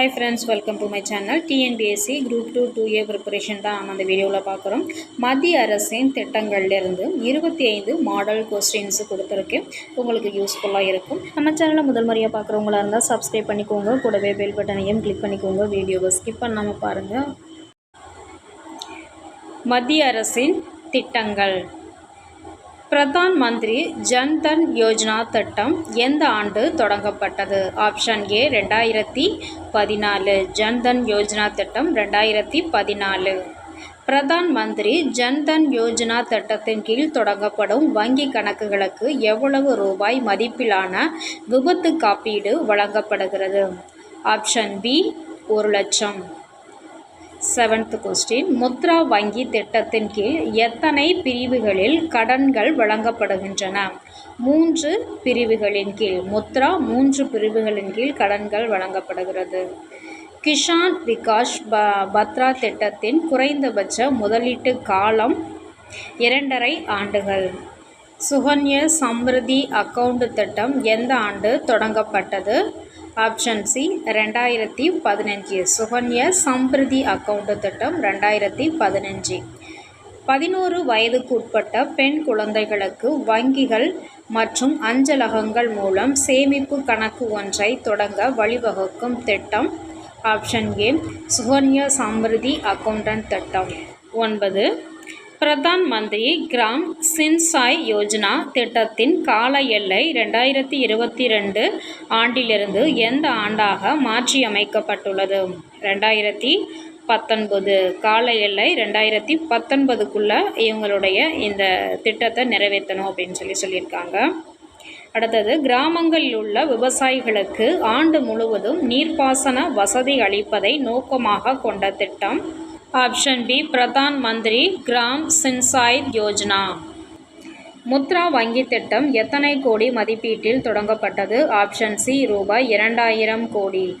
Hi friends welcome to my channel TNPSC group two two A preparation தான் நம்ம அந்த வீடியோவில் பார்க்குறோம். மத்திய அரசின் திட்டங்கள்லேருந்து இருபத்தி ஐந்து மாடல் கொஸ்டின்ஸ் கொடுத்துருக்கேன் உங்களுக்கு யூஸ்ஃபுல்லாக இருக்கும். நம்ம சேனலில் முதல் முறையாக பார்க்குறவங்களா இருந்தால் சப்ஸ்கிரைப் பண்ணிக்கோங்க. கூடவே பெல் பட்டனையும் கிளிக் பண்ணிக்கோங்க. வீடியோவை ஸ்கிப் பண்ணாமல் பாருங்கள் மத்திய அரசின் திட்டங்கள். பிரதான் மந்திரி ஜன் தன் யோஜனா திட்டம் எந்த ஆண்டு தொடங்கப்பட்டது? ஆப்ஷன் ஏ ரெண்டாயிரத்தி பதினாலு. ஜன் தன் யோஜனா திட்டம் ரெண்டாயிரத்தி பதினாலு. பிரதான் மந்திரி ஜன்தன் யோஜனா திட்டத்தின் கீழ் தொடங்கப்படும் வங்கி கணக்குகளுக்கு எவ்வளவு ரூபாய் மதிப்பிலான விபத்து காப்பீடு வழங்கப்படுகிறது? ஆப்ஷன் பி ஒரு லட்சம். செவன்த் கொஸ்டின் முத்ரா வங்கி திட்டத்தின் கீழ் எத்தனை பிரிவுகளில் கடன்கள் வழங்கப்படுகின்றன? மூன்று பிரிவுகளின் கீழ் முத்ரா மூன்று பிரிவுகளின் கீழ் கடன்கள் வழங்கப்படுகிறது. கிஷான் விகாஷ் ப பத்ரா திட்டத்தின் குறைந்தபட்ச முதலீட்டு காலம் இரண்டரை ஆண்டுகள். சுகன்ய சம்ருதி அக்கவுண்ட் திட்டம் எந்த ஆண்டு தொடங்கப்பட்டது? ஆப்ஷன் சி ரெண்டாயிரத்தி பதினஞ்சு. சுகன்யா சம்பிரதி அக்கௌண்ட் திட்டம் ரெண்டாயிரத்தி பதினஞ்சு. பதினோரு வயதுக்கு உட்பட்ட பெண் குழந்தைகளுக்கு வங்கிகள் மற்றும் அஞ்சலகங்கள் மூலம் சேமிப்பு கணக்கு ஒன்றை தொடங்க வழிவகுக்கும் திட்டம் option A Sukanya Samriddhi accountant திட்டம். ஒன்பது பிரதான் மந்திரி கிராம் சின்சாய் யோஜனா திட்டத்தின் கால எல்லை ரெண்டாயிரத்தி இருபத்தி ரெண்டு ஆண்டிலிருந்து எந்த ஆண்டாக மாற்றியமைக்கப்பட்டுள்ளது? ரெண்டாயிரத்தி பத்தொன்பது. கால எல்லை ரெண்டாயிரத்தி பத்தொன்பதுக்குள்ளே இவங்களுடைய இந்த திட்டத்தை நிறைவேற்றணும் அப்படின்னு சொல்லி சொல்லியிருக்காங்க. அடுத்தது கிராமங்களில் உள்ள விவசாயிகளுக்கு ஆண்டு முழுவதும் நீர்ப்பாசன வசதி அளிப்பதை நோக்கமாக கொண்ட திட்டம் option B Pradhan Mantri gram சின்சாய் Yojana. Mudra வங்கி திட்டம் எத்தனை கோடி மதிப்பீட்டில் தொடங்கப்பட்டது? ஆப்ஷன் சி ரூபாய் இரண்டாயிரம் கோடி.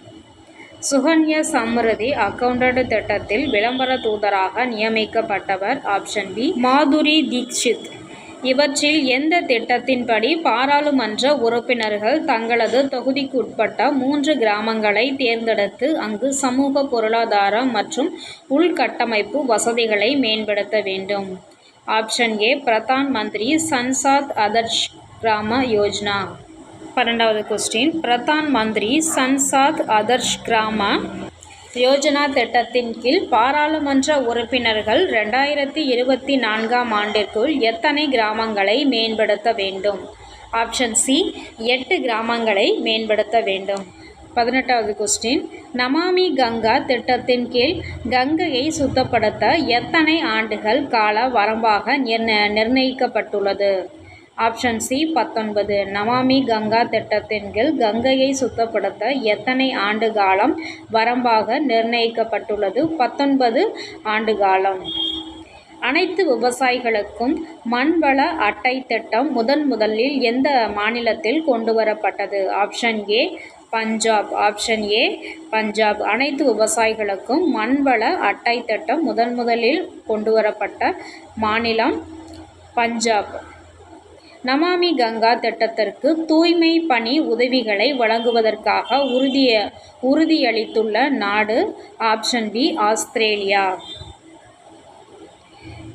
சுகன்ய சம்ருதி அக்கௌண்டட் திட்டத்தில் விளம்பர தூதராக நியமிக்கப்பட்டவர். Option B Madhuri Dixit. இவற்றில் எந்த திட்டத்தின்படி பாராளுமன்ற உறுப்பினர்கள் தங்களது தொகுதிக்குட்பட்ட மூன்று கிராமங்களை தேர்ந்தெடுத்து அங்கு சமூக பொருளாதார மற்றும் உள்கட்டமைப்பு வசதிகளை மேம்படுத்த வேண்டும்? ஆப்ஷன் ஏ பிரதான் மந்திரி சன்சாத் அதர்ஷ் கிராம யோஜனா. பன்னெண்டாவது கொஸ்டின் பிரதான் மந்திரி சன்சாத் அதர்ஷ் கிராம யோஜனா திட்டத்தின் கீழ் பாராளுமன்ற உறுப்பினர்கள் ரெண்டாயிரத்தி இருபத்தி நான்காம் ஆண்டிற்குள் எத்தனை கிராமங்களை மேம்படுத்த வேண்டும்? ஆப்ஷன் சி எட்டு கிராமங்களை மேம்படுத்த வேண்டும். பதினெட்டாவது கொஸ்டின் நமாமி கங்கா திட்டத்தின் கீழ் கங்கையை சுத்தப்படுத்த எத்தனை ஆண்டுகள் கால வரம்பாக நிர்ணயிக்கப்பட்டுள்ளது? ஆப்ஷன் சி பத்தொன்பது. நமாமி கங்கா திட்டத்தின் கீழ் கங்கையை சுத்தப்படுத்த எத்தனை ஆண்டு காலம் வரம்பாக நிர்ணயிக்கப்பட்டுள்ளது? பத்தொன்பது ஆண்டு காலம். அனைத்து விவசாயிகளுக்கும் மண்வள அட்டை திட்டம் முதன் முதலில் எந்த மாநிலத்தில் கொண்டு வரப்பட்டது? Option A Punjab. Option A Punjab. அனைத்து விவசாயிகளுக்கும் மண்வள அட்டை திட்டம் முதன் முதலில் கொண்டு வரப்பட்ட மாநிலம் பஞ்சாப். நமாமி கங்கா திட்டத்திற்கு தூய்மை பணி உதவிகளை வழங்குவதற்காக உறுதிய உறுதியளித்துள்ள நாடு option B Australia.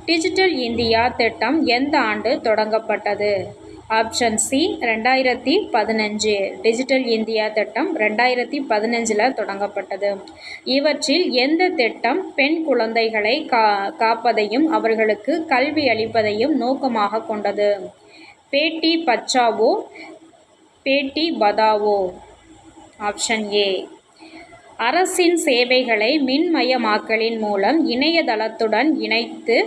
Digital India திட்டம் எந்த ஆண்டு தொடங்கப்பட்டது? ஆப்ஷன் சி ரெண்டாயிரத்தி பதினஞ்சு. டிஜிட்டல் இந்தியா திட்டம் ரெண்டாயிரத்தி பதினஞ்சில் தொடங்கப்பட்டது. இவற்றில் எந்த திட்டம் பெண் குழந்தைகளை கா காப்பதையும் அவர்களுக்கு கல்வி அளிப்பதையும் நோக்கமாக கொண்டது? பேட்டி பச்சாவோ? பேட்டி பதாவோ ஆப்ஷன் ஏ. அரசின் சேவைகளை மின்மயமாக்கலின் மூலம் இணையதளத்துடன் இணைத்து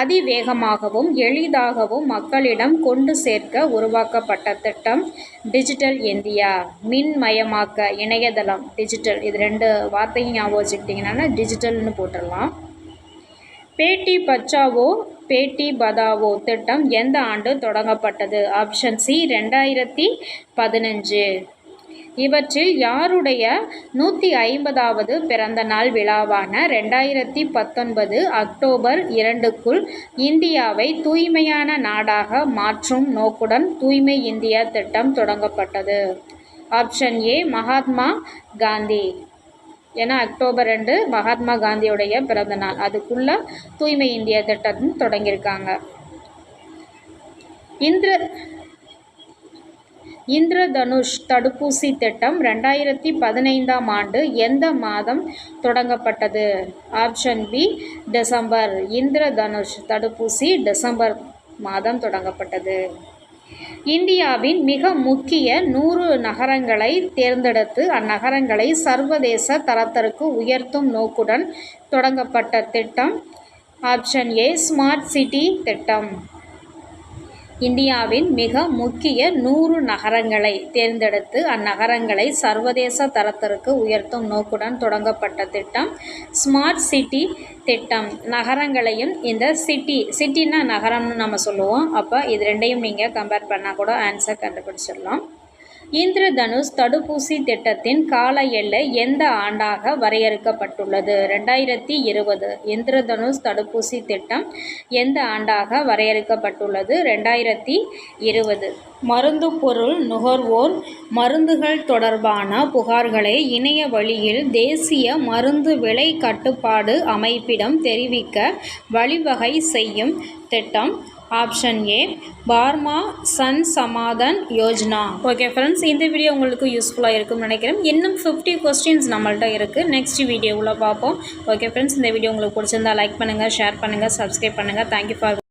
அதிவேகமாகவும் எளிதாகவும் மக்களிடம் கொண்டு சேர்க்க உருவாக்கப்பட்ட திட்டம் டிஜிட்டல் இந்தியா மின்மயமாக்க இணையதளம் டிஜிட்டல் இது ரெண்டு வார்த்தையும் ஞாபகம் வச்சுக்கிட்டிங்கன்னா டிஜிட்டல்னு போட்டுடலாம். பேட்டி பச்சாவோ பேட்டி பதாவோ திட்டம் எந்த ஆண்டு தொடங்கப்பட்டது? ஆப்ஷன் சி ரெண்டாயிரத்தி பதினஞ்சு. இவற்றில் யாருடைய நூற்றி ஐம்பதாவது பிறந்த நாள் விழாவான ரெண்டாயிரத்தி பத்தொன்பது அக்டோபர் இரண்டுக்குள் இந்தியாவை தூய்மையான நாடாக மாற்றும் நோக்குடன் தூய்மை இந்தியா திட்டம் தொடங்கப்பட்டது. Option A Mahatma Gandhi. ஏன்னா அக்டோபர் ரெண்டு மகாத்மா காந்தியுடைய பிறந்த நாள். அதுக்குள்ளே தூய்மை இந்தியா திட்டம் தொடங்கியிருக்காங்க. இந்திர இந்திரதனுஷ் தடுப்பூசி திட்டம் ரெண்டாயிரத்தி பதினைந்தாம் ஆண்டு எந்த மாதம் தொடங்கப்பட்டது? Option B December. இந்திரதனுஷ் தடுப்பூசி டிசம்பர் மாதம் தொடங்கப்பட்டது. இந்தியாவின் மிக முக்கிய நூறு நகரங்களை தேர்ந்தெடுத்து அந்நகரங்களை சர்வதேச தரத்திற்கு உயர்த்தும் நோக்குடன் தொடங்கப்பட்ட திட்டம். ஆப்ஷன் ஏ ஸ்மார்ட் சிட்டி திட்டம். இந்தியாவின் மிக முக்கிய நூறு நகரங்களை தேர்ந்தெடுத்து அந்நகரங்களை சர்வதேச தரத்திற்கு உயர்த்தும் நோக்குடன் தொடங்கப்பட்ட திட்டம் ஸ்மார்ட் சிட்டி திட்டம். நகரங்களையும் இந்த சிட்டி சிட்டின்னா நகரம்னு நம்ம சொல்லுவோம். அப்போ இது ரெண்டையும் நீங்கள் கம்பேர் பண்ணால் கூட ஆன்சர் கண்டுபிடிச்சிடலாம். இந்திரதனுஷ் தடுப்பூசி திட்டத்தின் கால எல்லை எந்த ஆண்டாக வரையறுக்கப்பட்டுள்ளது? ரெண்டாயிரத்தி இருபது இந்திரதனுஷ் தடுப்பூசி திட்டம் எந்த ஆண்டாக வரையறுக்கப்பட்டுள்ளது? ரெண்டாயிரத்தி இருபது மருந்து பொருள் நுகர்வோர் மருந்துகள் தொடர்பான புகார்களை இணைய வழியில் தேசிய மருந்து விலை கட்டுப்பாடு அமைப்பிடம் தெரிவிக்க வழிவகை செய்யும் திட்டம் ஆப்ஷன் ஏ பார்மா சன் சமாதன் யோஜனா. ஓகே ஃப்ரெண்ட்ஸ் இந்த வீடியோ உங்களுக்கு யூஸ்ஃபுல்லாக இருக்கும்னு நினைக்கிறேன். இன்னும் ஃபிஃப்டி கொஸ்டின்ஸ் நம்மள்ட்ட இருக்குது நெக்ஸ்ட் வீடியோவில் பார்ப்போம். ஓகே ஃப்ரெண்ட்ஸ் இந்த வீடியோ உங்களுக்கு பிடிச்சிருந்தா லைக் பண்ணுங்கள் ஷேர் பண்ணுங்கள் சப்ஸ்கிரைப் பண்ணுங்கள் தேங்க்யூ ஃபார்